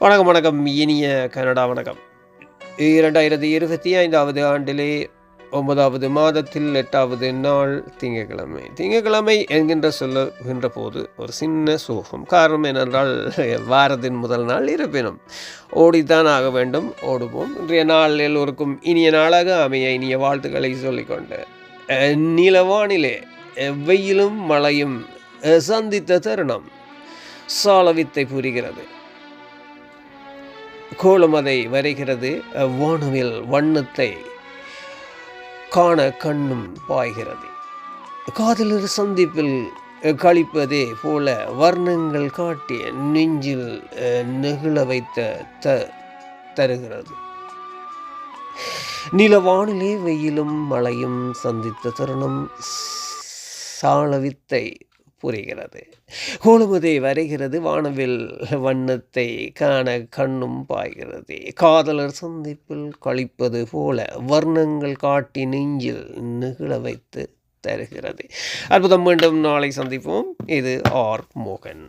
வணக்கம் வணக்கம். இனிய கனடா வணக்கம். இரண்டாயிரத்தி இருபத்தி ஐந்தாவது ஆண்டிலே ஒன்பதாவது மாதத்தில் எட்டாவது நாள் திங்கக்கிழமை திங்கக்கிழமை என்கின்ற சொல்லுகின்ற போது ஒரு சின்ன சோகம். காரணம் என்னென்றால் வாரத்தின் முதல் நாள் இருப்பினும். ஓடித்தான் ஆக வேண்டும் ஓடுவோம். இன்றைய நாள் எல்லோருக்கும் இனிய நாளாக அமைய இனிய வாழ்த்துக்களை சொல்லிக்கொண்டு அஹ், நிலவானிலே வெயிலும் மழையும் சந்தித்த தருணம். சாலவித்தை புரிகிறது. கோலம் அதை வரைகிறது. வானவில் வண்ணத்தை காண கண்ணும் பாய்கிறது. காதலர் சந்திப்பில் கழிப்பதே போல வர்ணங்கள் காட்டி நெஞ்சில் நெகிழ வைத்த த தருகிறது. நிலவானிலே வெயிலும் மழையும் சந்தித்த தருணம் சாலவித்தை புரிகிறது. கோலமுதை வரைகிறது வானவில் வண்ணத்தை காண கண்ணும் பாய்கிறது. காதலர் சந்திப்பில் கழிப்பது போல வர்ணங்கள் காட்டி நெஞ்சில் நிகழ வைத்து தருகிறது. அற்புதம் மீண்டும் நாளை சந்திப்போம். இது ஆர் மோகன்.